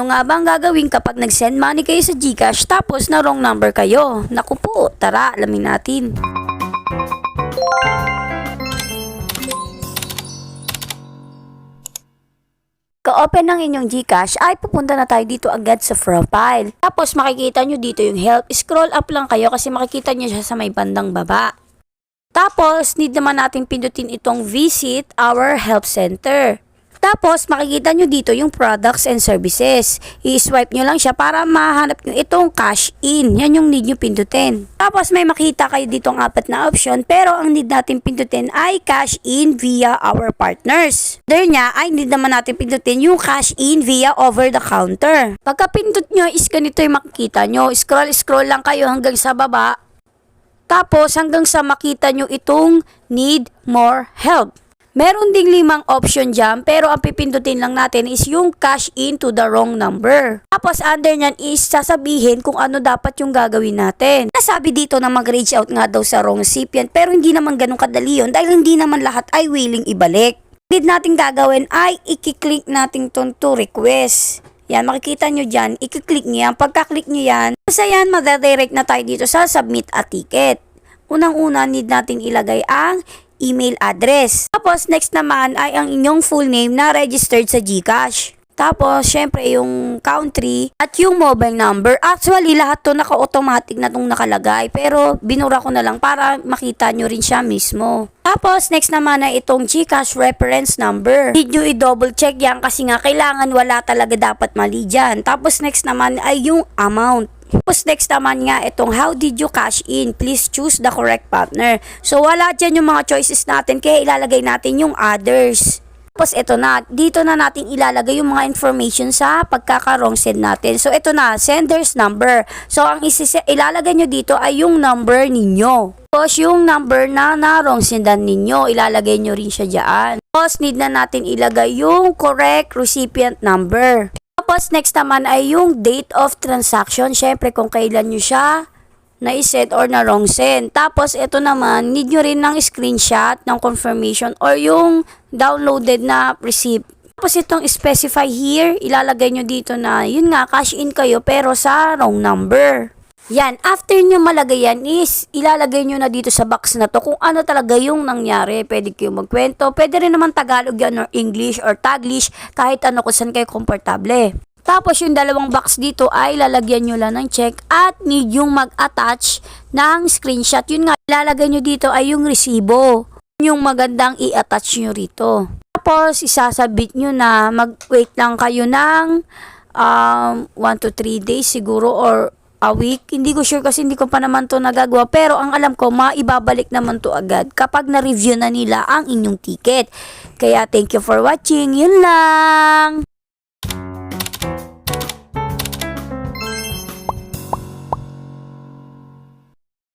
Ano nga ba ang gagawin kapag nag-send money kayo sa Gcash tapos na wrong number kayo? Naku po, tara, alamin natin. Ka-open ng inyong Gcash ay pupunta na tayo dito agad sa profile. Tapos makikita nyo dito yung help. Scroll up lang kayo kasi makikita nyo siya sa may bandang baba. Tapos, need naman natin pindutin itong visit our help center. Tapos, makikita nyo dito yung products and services. I-swipe nyo lang siya para mahanap nyo itong cash in. Yan yung need nyo pindutin. Tapos, may makita kayo dito ang apat na option. Pero, ang need natin pindutin ay cash in via our partners. There niya, ay need naman natin pindutin yung cash in via over the counter. Pagka pindot nyo is ganito yung makikita nyo. Scroll-scroll lang kayo hanggang sa baba. Tapos hanggang sa makita nyo itong need more help. Meron ding limang option dyan pero ang pipindutin lang natin is yung cash in to the wrong number. Tapos under nyan is sasabihin kung ano dapat yung gagawin natin. Nasabi dito na mag-reach out nga daw sa wrong recipient pero hindi naman ganun kadali yun dahil hindi naman lahat ay willing ibalik. Need natin gagawin ay ikiklik natin ton to request. Yan, makikita nyo dyan, ikiklik nyo yan. Pagka-click nyo yan, basta yan, madadirect na tayo dito sa submit a ticket. Unang-una, need nating ilagay ang email address. Tapos, next naman ay ang inyong full name na registered sa GCash. Tapos, syempre, yung country at yung mobile number. Actually, lahat to naka-automatic na itong nakalagay. Pero, binura ko na lang para makita nyo rin siya mismo. Tapos, next naman ay itong GCash reference number. Need nyo i-double check yan kasi nga kailangan wala talaga dapat mali dyan. Tapos, next naman ay yung amount. Tapos next naman nga itong how did you cash in? Please choose the correct partner. So wala dyan yung mga choices natin kaya ilalagay natin yung others. Tapos ito na, dito na natin ilalagay yung mga information sa pagkakarong send natin. So ito na, sender's number. So ang ilalagay nyo dito ay yung number ninyo. Tapos yung number na narong sendan ninyo, ilalagay nyo rin siya dyan. Tapos need na natin ilagay yung correct recipient number. Tapos next naman ay yung date of transaction. Syempre kung kailan nyo siya na-set or na wrong send. Tapos ito naman, need nyo rin ng screenshot ng confirmation or yung downloaded na receipt. Tapos itong specify here, ilalagay nyo dito na yun nga, cash in kayo pero sa wrong number. Yan, after nyo malagay yan is ilalagay nyo na dito sa box na to kung ano talaga yung nangyari. Pwede kayo magkwento, pwede rin naman Tagalog yan or English or Taglish, kahit ano kung saan kayo komportable. Tapos yung dalawang box dito ay lalagyan nyo lang ng check at need yung mag-attach ng screenshot. Yun nga, ilalagay nyo dito ay yung resibo. Yung magandang i-attach nyo rito. Tapos, isasabit nyo na mag-wait lang kayo ng um, 1 to 3 days siguro or a week. Hindi ko sure kasi hindi ko pa naman to nagagawa. Pero ang alam ko, maibabalik naman to agad kapag na-review na nila ang inyong ticket. Kaya thank you for watching. Yun lang!